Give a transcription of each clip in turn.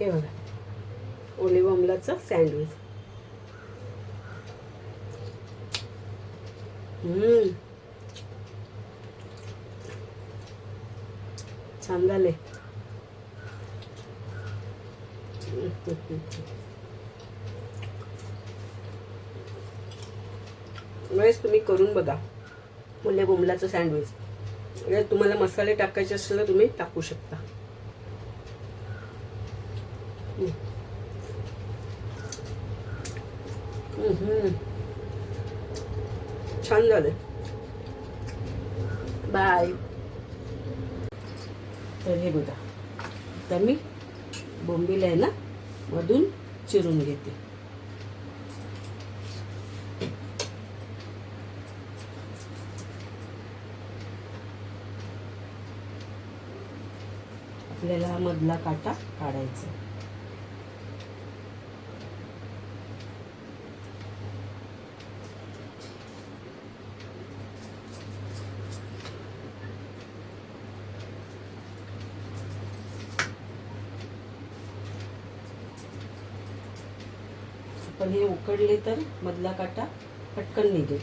हे बघा. Olive अमलाचं sandwich छान झाले. वेळेस तुम्ही करून बघा. ओल्या बोंबलाचं सँडविच तुम्हाला मसाले टाकायचे असेल तर तुम्ही टाकू शकता. झालं बाय तर हे बघा. तर मी बोंबील आहे ना मधून चिरून घेते. आपल्याला हा मधला काटा काढायचा पण हे उकडले तर मधला काटा पटकन निघेल.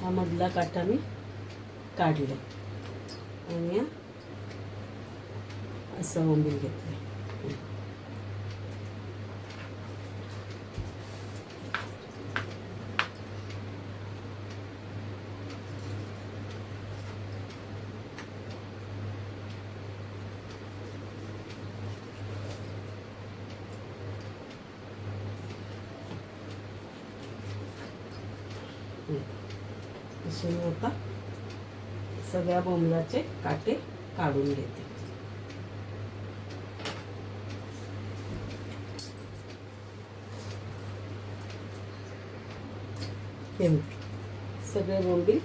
हा मधला काटा मी काढला. आणि असं ओंबील घेतलं. असे मी आता सगळ्या बोंबलाचे काटे काढून घेते. सगळे बोंबील.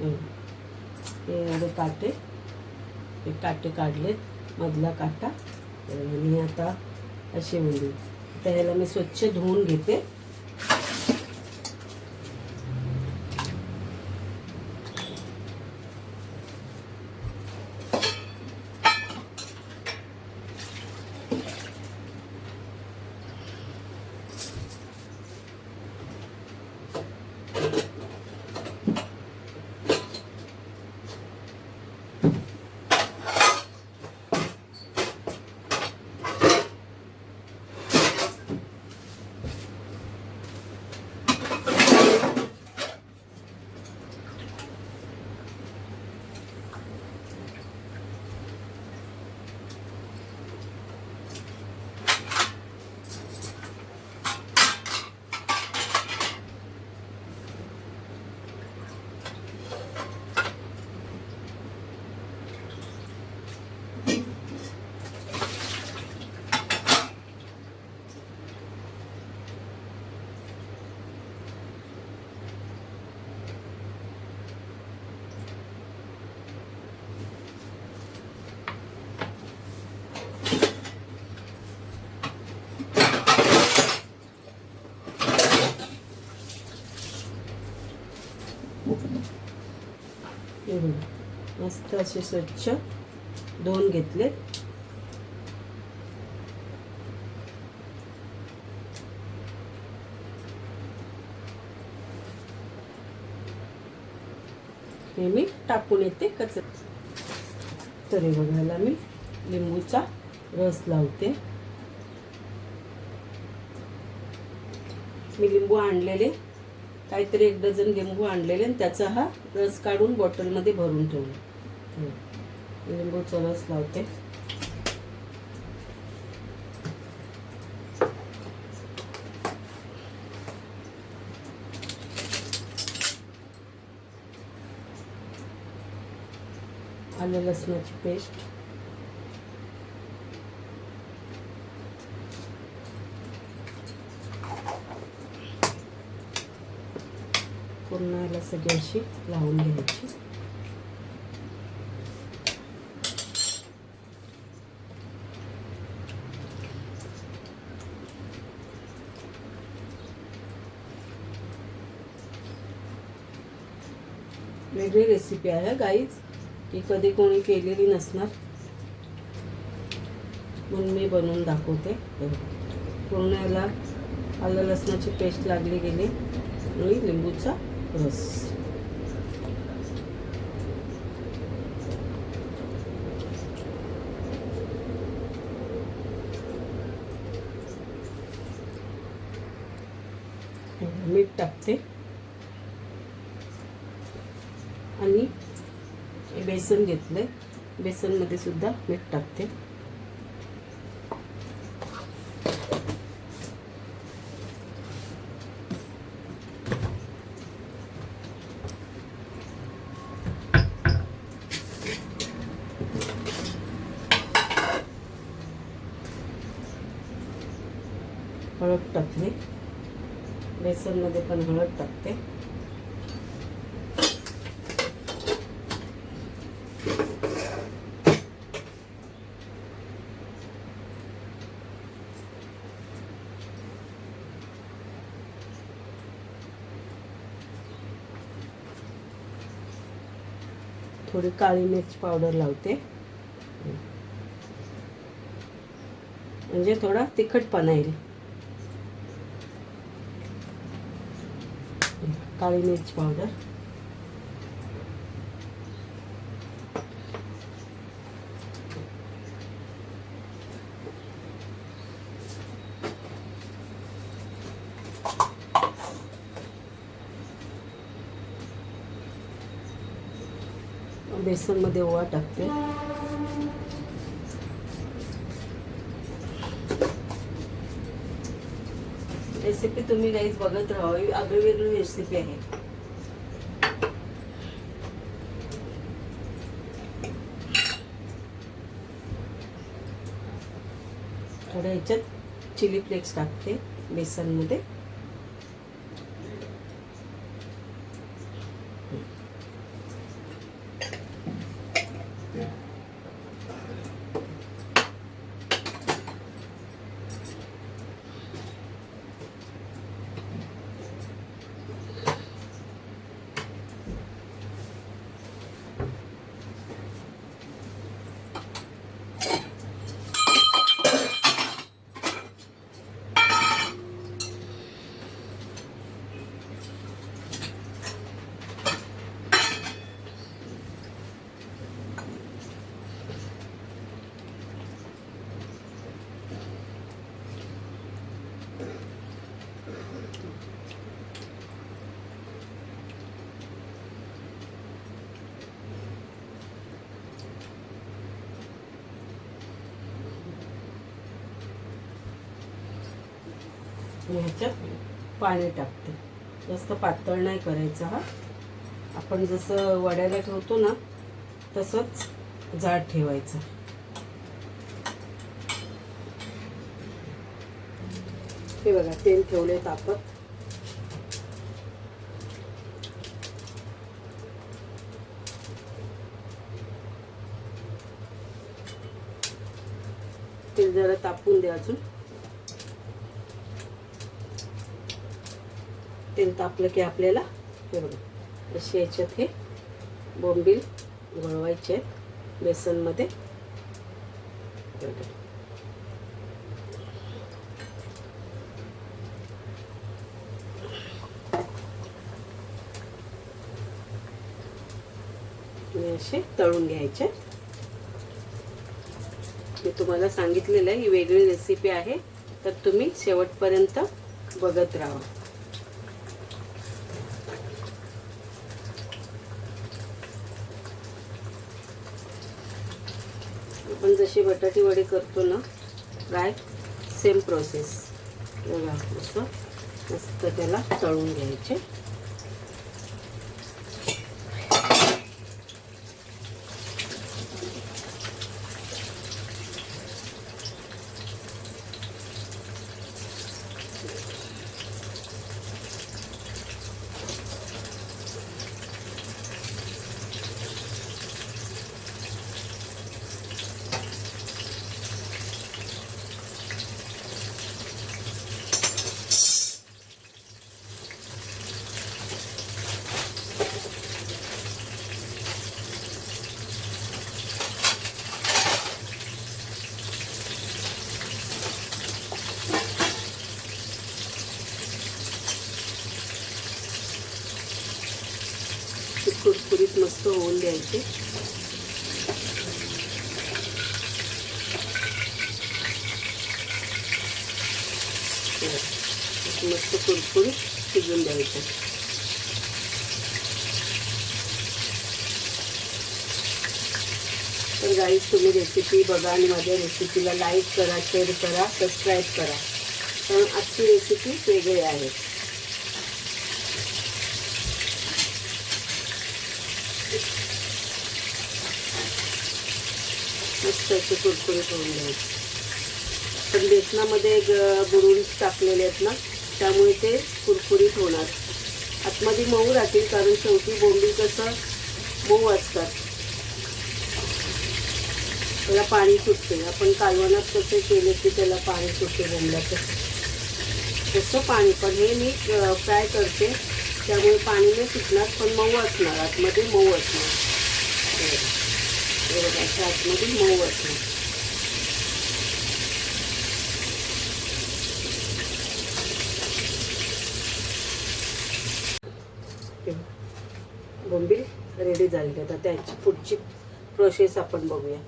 हे हे एवढे काटे. हे काटे काढलेत. मधला काटा. आणि आता असे बोंबील. त्याला मी स्वच्छ धुवून घेते. हे मस्त असे स्वच्छ धुवून घेतले. हे मी टाकून येते कच तरी बघायला मी लिंबूचा रस लावते. मी लिंबू आणलेले. काहीतरी एक डझन लिंबू आणलेले आणि त्याचा हा रस काढून बॉटलमध्ये भरून ठेवला लिंबूचा रस लावते. आलं लसणाची पेस्ट. याला सगळी अशी लावून घ्यायची. वेगळी रेसिपी आहे गाईज की कधी कोणी केलेली नसणार. म्हणून मी बनवून दाखवते. पूर्ण याला आलं लसणाची पेस्ट लागली गेली. आणि लिंबूचा रस मीठ टाकते. आणि बेसन घेतलंय. बेसनमध्ये सुद्धा मीठ टाकते. हळद टाकली. बेसनमध्ये पण हळद टाकते. थोडी काळी मिरची पावडर लावते. म्हणजे थोडा तिखटपणा येईल. काळी मिरची पावडर बेसनमध्ये ओवा टाकते. रेसिपी तुम्ही गाईज बघत राहा. ही आगळी वेगळी रेसिपी आहे. थोड्या ह्याच्यात चिली फ्लेक्स टाकते बेसनमध्ये. ह्याच्यात पाणी टाकते. जास्त पातळ नाही करायचं हा. आपण जसं वड्याला ठेवतो ना तसंच जाड ठेवायचं. हे बघा तेल ठेवले तापत तेल जरा तापून द्या अजून. तेल तापलं की आपल्याला. हे बघा. असे याच्यात हे बोंबील वळवायचे आहेत बेसनमध्ये. असे तळून घ्यायचे. मी तुम्हाला सांगितलेलं आहे ही वेगळी रेसिपी आहे. तर तुम्ही शेवटपर्यंत बघत राहा आपण जशी बटाटी वडे करतो ना फ्राय सेम प्रोसेस बघा असं. मस्त त्याला तळून घ्यायचे. कुरकुरीत होऊन द्यायचे. मस्त कुरकुरीत शिजून द्यायचं. तर गाईज तुम्ही रेसिपी बघा आणि माझ्या रेसिपीला लाईक करा शेअर करा सबस्क्राईब करा. कारण आजची रेसिपी वेगळी आहे. मस्त असे कुरकुरीत होऊन द्यायचे पण बेसनामध्ये ग- बुडवून टाकलेले आहेत ना त्यामुळे ते कुरकुरीत होणार. आतमध्ये मऊ राहतील कारण शेवटी बोंबी कसं मऊ असतात. त्याला पाणी सुटते. आपण कालवणात कसे केले की त्याला पाणी सुटते बोंबल्याचं. तसं पाणी पण हे मी फ्राय करते. त्यामुळे पाणी नाही सुटणार पण मऊ असणार. आतमध्ये मऊ असणार. हे बघा. हे आतमध्ये मऊ असणार बोंबील रेडी झाली आता त्याची पुढची प्रोसेस आपण बघूया.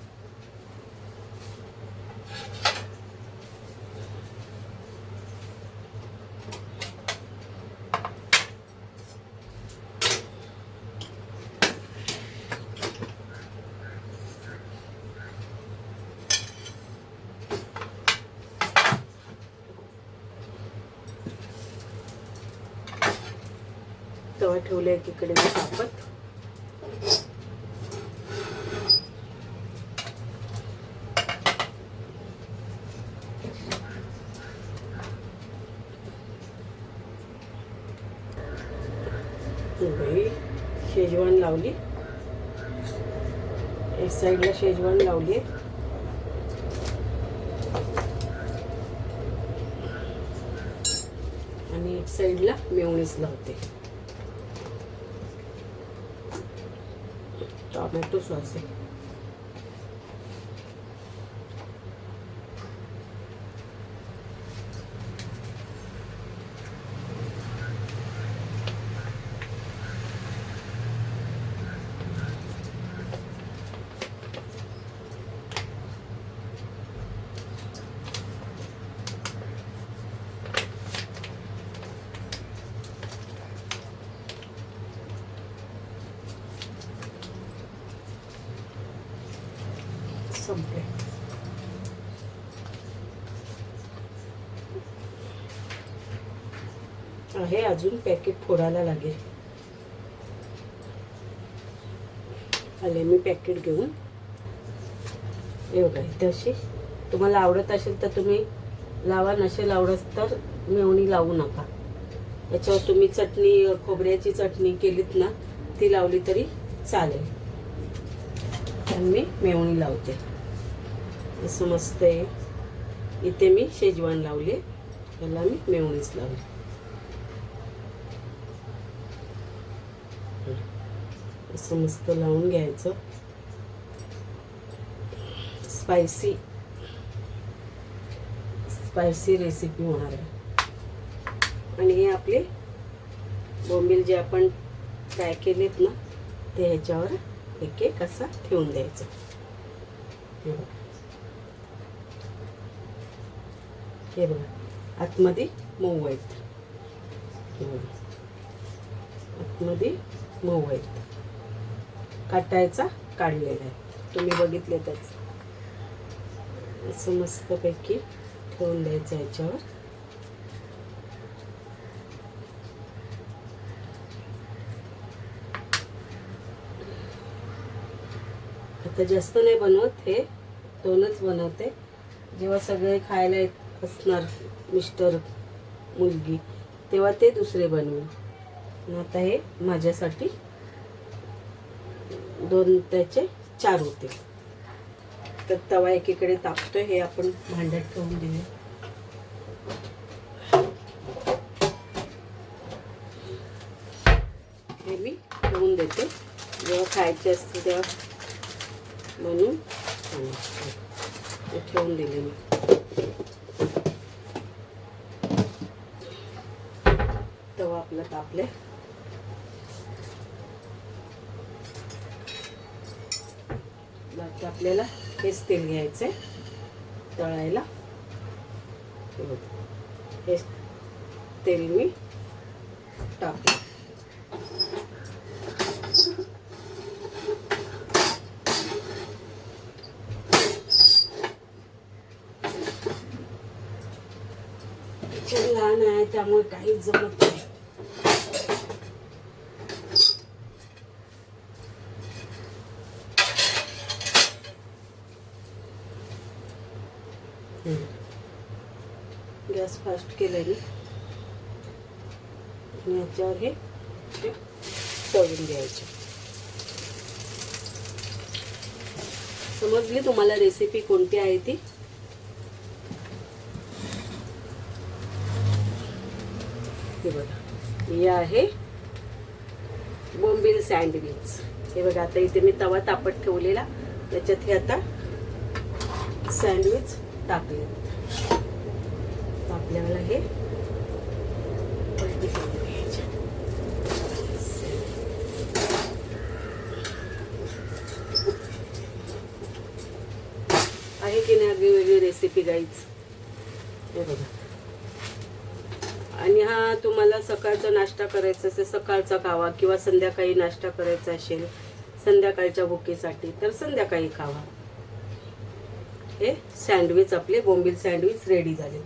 तवा ठेवले एकीकडे मी तापत शेजवान लावली. एक साईडला शेजवान लावली. आणि एक साईडला मेवणीच लावते. टोमॅटो सॉस आहे संपले. आहे अजून पॅकेट फोडायला लागेल. आले मी पॅकेट घेऊन. एवढं इथे अशी. तुम्हाला आवडत असेल तर तुम्ही लावा नसेल आवडत तर मेवणी लावू नका. याच्यावर तुम्ही चटणी खोबऱ्याची चटणी केलीत ना ती लावली तरी चालेल. आणि मी मेवणी लावते. असं मस्त आहे. इथे मी शेजवान लावले. याला मी मेवणीच लावली. असं मस्त लावून घ्यायचं. स्पायसी स्पायसी रेसिपी होणार आहे. आणि हे आपले बोंबील जे आपण फ्राय केलेत ना ते ह्याच्यावर एक एक असा ठेवून द्यायचं. हे बघा. आतमध्ये मऊ आहेत. हे बघा. आतमध्ये मऊ आहेत. काटायचा काढलेला आहे. तुम्ही बघितले त्याच. असं मस्तपैकी ठेवून द्यायचं याच्यावर. आता जास्त नाही बनवत हे. दोनच बनवते. जेव्हा सगळे खायला येत असणार मिस्टर मुलगी. तेव्हा ते दुसरे बनवेल. आता हे माझ्यासाठी दोन त्याचे चार होते. तर तवा एकीकडे तापतो हे आपण भांड्यात ठेवून देऊया. हे मी ठेवून देते. जेव्हा खायचे असते तेव्हा म्हणून ठेवून दिले मी. आता आपले. आपल्याला हेच तेल घ्यायचं आहे तळायला. हे तेल मी टाकलं. लहान आहे त्यामुळे काहीच जमत नाही गॅस फास्ट केलं मी आणि याच्यावर हे तळून घ्यायचे. समजली तुम्हाला रेसिपी कोणती आहे ती? हे बघा. हे आहे बोंबील सँडविच हे बघा आता इथे मी तवा तापत ठेवलेला. त्याच्यात हे आता सँडविच टाकले. आपल्याला हे आहे की नाही अगदी वेगळी रेसिपी गाईच हे बघा. आणि हा तुम्हाला सकाळचा नाश्ता करायचा असेल सकाळचा खावा किंवा संध्याकाळी नाश्ता करायचा असेल संध्याकाळच्या भुकेसाठी तर संध्याकाळी खावा. हे सँडविच आपले बोंबील सँडविच रेडी झाले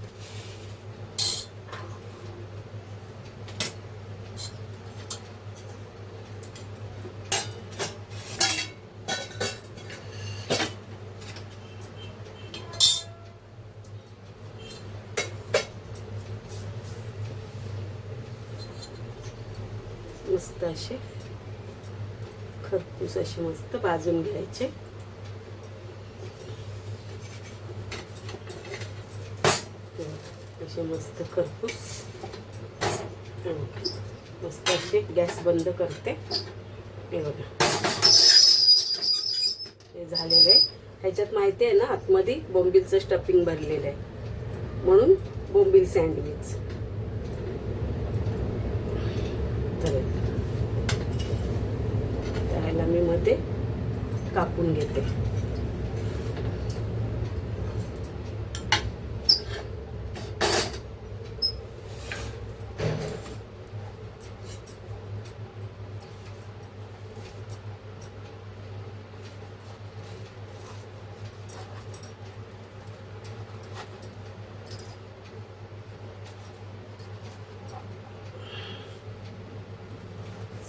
मस्त असे खरपूस असे मस्त भाजून घ्यायचे. असे मस्त खरपूस मस्त असे गॅस बंद करते. हे बघा. हे झालेलं आहे. ह्याच्यात माहिती आहे ना आतमध्ये बोंबीलचं स्टफिंग भरलेलं आहे. म्हणून बोंबील सँडविच तर त्याला मी मध्ये कापून घेते.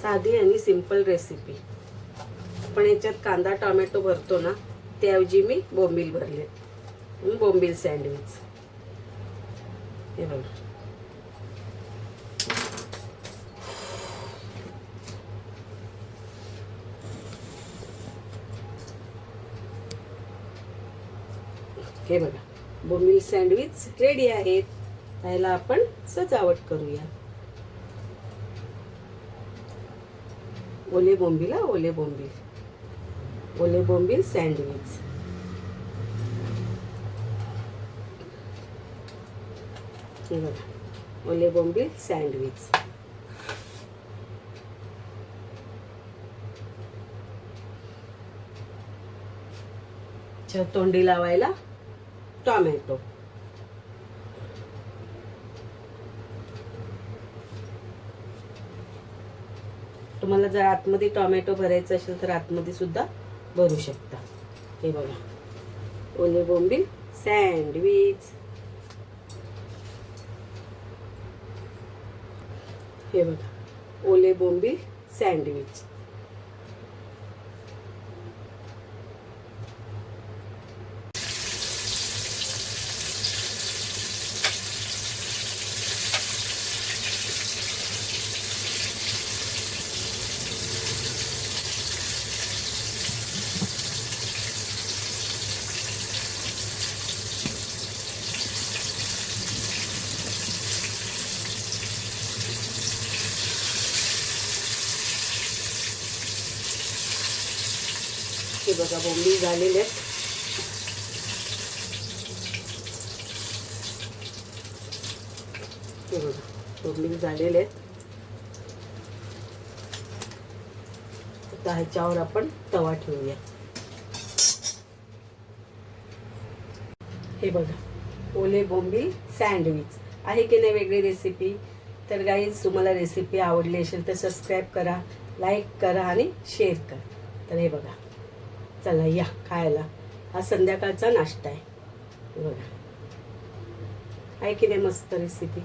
साधी आणि सिंपल रेसिपी पण याच्यात कांदा टोमॅटो भरतो ना त्याऐवजी मी बोंबील भरले. बोंबील सँडविच. हे बघा. हे बघा. बोंबील सँडविच रेडी आहेत. त्याला आपण सजावट करूया. ओले बोंबीला ओले बोंबील. ओले बोंबील सँडविच. हे बघा ओले बोंबील सँडविच. तोंडी लावायला टोमॅटो. तुम्हाला जर आतमध्ये टोमॅटो भरायचं असेल तर आतमध्ये सुद्धा भरू शकता. हे बघा. ओले बोंबील सँडविच. हे बघा. ओले बोंबील सँडविच. झालेले आहेत. झालेले आहेत. आता ह्याच्यावर आपण तवा ठेवूया. हे बघा ओले बोंबी सँडविच. आहे की नाही वेगळी रेसिपी तर गाईज तुम्हाला रेसिपी आवडली असेल तर सबस्क्राईब करा लाईक करा आणि शेअर करा. तर हे बघा. चला या खायला. हा संध्याकाळचा नाश्ता आहे. बघा. आहे की नाही मस्त रेसिपी